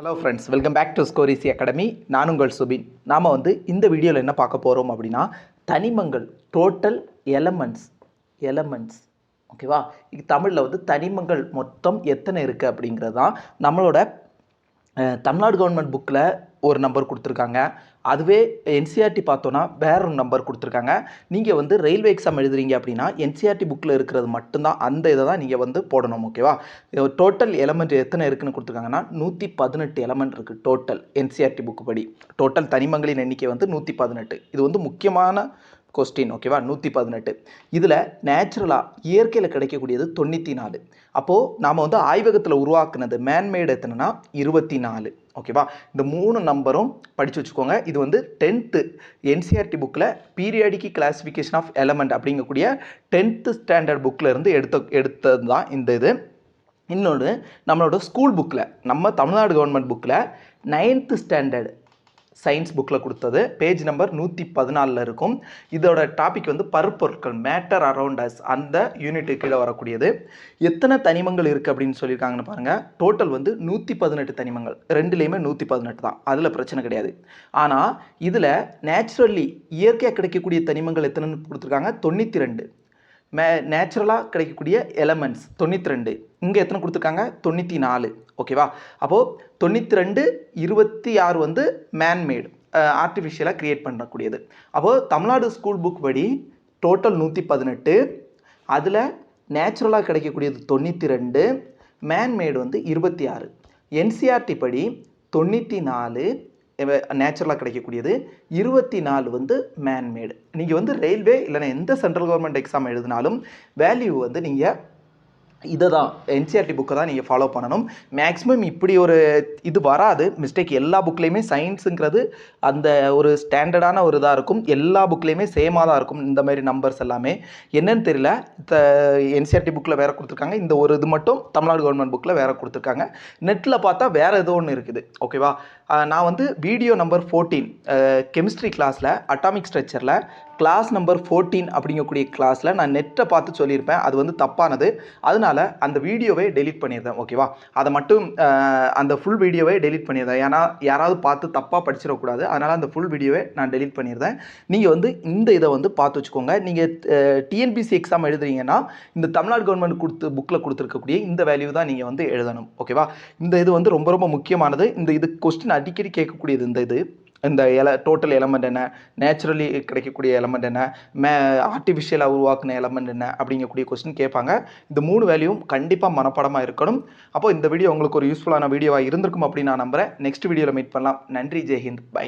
Hello friends welcome back to ஸ்கோரிசி academy நான் உங்கள் சுபின். நாம் வந்து இந்த வீடியோவில் என்ன பார்க்க போகிறோம் அப்படின்னா தனிமங்கள் டோட்டல் எலமெண்ட்ஸ் எலமெண்ட்ஸ் ஓகேவா இது தமிழில் வந்து தனிமங்கள் மொத்தம் எத்தனை இருக்குது அப்படிங்கிறது தான் நம்மளோட தமிழ்நாடு கவர்மெண்ட் புக்கில் ஒரு நம்பர் கொடுத்துருக்காங்க. அதுவே என்சிஆர்டி பார்த்தோன்னா வேற ஒரு நம்பர் கொடுத்துருக்காங்க. நீங்கள் வந்து ரயில்வே எக்ஸாம் எழுதுறீங்க அப்படின்னா என்சிஆர்டி புக்கில் இருக்கிறது மட்டும்தான் அந்த இதை தான் நீங்கள் வந்து போடணும் ஓகேவா டோட்டல் எலமெண்ட் எத்தனை இருக்குன்னு கொடுத்துருக்காங்கன்னா நூற்றி பதினெட்டு எலமெண்ட் இருக்குது டோட்டல் என்சிஆர்டி புக்கு படி. டோட்டல் தனிமங்களின் எண்ணிக்கை வந்து நூற்றி பதினெட்டு. இது வந்து முக்கியமான கொஸ்டின் ஓகேவா நூற்றி பதினெட்டு இதில் நேச்சுரலாக இயற்கையில் கிடைக்கக்கூடியது தொண்ணூற்றி நாலு அப்போது நாம் வந்து ஆய்வகத்தில் உருவாக்குனது மேன்மேடு எத்தனைனா இருபத்தி நாலு ஓகேவா இந்த மூணு நம்பரும் படித்து வச்சுக்கோங்க. இது வந்து டென்த்து என்சிஆர்டி புக்கில் பீரியாடிக் கிளாஸிஃபிகேஷன் ஆஃப் எலமெண்ட் அப்படிங்கக்கூடிய டென்த்து ஸ்டாண்டர்ட் புக்கில் இருந்து எடுத்த எடுத்தது தான் இந்த இது. இன்னொன்று நம்மளோட ஸ்கூல் புக்கில் நம்ம தமிழ்நாடு கவர்மெண்ட் புக்கில் நைன்த்து ஸ்டாண்டர்ட் சயின்ஸ் புக்கில் கொடுத்தது. பேஜ் நம்பர் நூற்றி பதினாலில் இருக்கும். இதோட டாபிக் வந்து பருப்பொருட்கள் மேட்டர் அரவுண்ட் அஸ் அந்த யூனிட்டு கீழே வரக்கூடியது. எத்தனை தனிமங்கள் இருக்குது அப்படின்னு சொல்லியிருக்காங்கன்னு பாருங்கள் டோட்டல் வந்து நூற்றி பதினெட்டு தனிமங்கள். ரெண்டுலேயுமே நூற்றி பதினெட்டு தான். அதில் பிரச்சனை கிடையாது. ஆனால் இதில் நேச்சுரலி இயற்கையாக கிடைக்கக்கூடிய தனிமங்கள் எத்தனைன்னு கொடுத்துருக்காங்க? தொண்ணூற்றி ரெண்டு. மே நேச்சுரலாக கிடைக்கக்கூடிய எலமெண்ட்ஸ் தொண்ணூற்றி ரெண்டு இங்கே எத்தனை கொடுத்துருக்காங்க? தொண்ணூற்றி நாலு ஓகேவா அப்போது தொண்ணூற்றி ரெண்டு இருபத்தி ஆறு வந்து மேன்மேடு ஆர்டிஃபிஷியலாக க்ரியேட் பண்ணக்கூடியது. அப்போது தமிழ்நாடு ஸ்கூல் புக் படி டோட்டல் நூற்றி பதினெட்டு அதில் நேச்சுரலாக கிடைக்கக்கூடியது தொண்ணூற்றி ரெண்டு மேன்மேடு வந்து இருபத்தி ஆறு என்சிஆர்டி படி தொண்ணூற்றி நாலு நேச்சுரலாக கிடைக்கக்கூடியது இருபத்தி நாலு வந்து மேன்மேடு நீங்கள் வந்து ரயில்வே இல்லைன்னா எந்த சென்ட்ரல் கவர்மெண்ட் எக்ஸாம் எழுதினாலும் வேல்யூ வந்து நீங்கள் இதை தான் என்சிஆர்டி புக்கை தான் நீங்கள் ஃபாலோ பண்ணணும். மேக்ஸிமம் இப்படி ஒரு இது வராது. மிஸ்டேக் எல்லா புக்லேயுமே சயின்ஸுங்கிறது அந்த ஒரு ஸ்டாண்டர்டான ஒரு இதாக இருக்கும். எல்லா புக்லேயுமே சேமாக தான் இருக்கும். இந்த மாதிரி நம்பர்ஸ் எல்லாமே. என்னன்னு தெரியல. த என்சிஆர்டி புக்கில் வேறு கொடுத்துருக்காங்க. இந்த ஒரு இது மட்டும் தமிழ்நாடு கவர்மெண்ட் புக்கில் வேறு கொடுத்துருக்காங்க. நெட்டில் பார்த்தா வேறு ஏதோ ஒன்று இருக்குது. ஓகேவா நான் வந்து வீடியோ நம்பர் ஃபோர்டீன் கெமிஸ்ட்ரி கிளாஸில் அட்டாமிக் ஸ்ட்ரக்சரில் கிளாஸ் நம்பர் ஃபோர்டீன் அப்படிங்கக்கூடிய கிளாஸில் நான் நெட்டை பார்த்து சொல்லியிருப்பேன். அது வந்து தப்பானது. அதனால அந்த வீடியோவை டெலிட் பண்ணியிருந்தேன் ஓகேவா அதை மட்டும் அந்த ஃபுல் வீடியோவை டெலிட் பண்ணியிருந்தேன் ஏன்னா யாராவது பார்த்து தப்பாக படிச்சிடக்கூடாது. அதனால் அந்த ஃபுல் வீடியோவை நான் டெலிட் பண்ணியிருந்தேன் நீங்கள் வந்து இந்த இதை வந்து பார்த்து வச்சுக்கோங்க. நீங்கள் டிஎன்பிசி எக்ஸாம் எழுதுறீங்கன்னா இந்த தமிழ்நாடு கவர்மெண்ட் கொடுத்து புக்கில் கொடுத்துருக்கக்கூடிய இந்த வேல்யூ தான் நீங்கள் வந்து எழுதணும். ஓகேவா இந்த இது வந்து ரொம்ப ரொம்ப முக்கியமானது. இந்த இது கொஸ்டின் அடிக்கடி கேட்கக்கூடியது இந்த இது. இந்த எல டோட்டல் எலமெண்ட் என்ன? நேச்சுரலி கிடைக்கக்கூடிய எலமெண்ட் என்ன? மே ஆர்டிஃபிஷியலாக உருவாக்குன எலமெண்ட் என்ன? அப்படிங்கக்கூடிய கொஸ்டின் கேட்பாங்க. இந்த மூணு வேல்யூவும் கண்டிப்பாக மனப்பாடமாக இருக்கணும். அப்போ இந்த வீடியோ உங்களுக்கு ஒரு யூஸ்ஃபுல்லான வீடியோவாக இருந்திருக்கும் அப்படின்னு நான் நம்புகிறேன் நெக்ஸ்ட் வீடியோவில் மீட் பண்ணலாம். நன்றி ஜெய்ஹிந்த். பை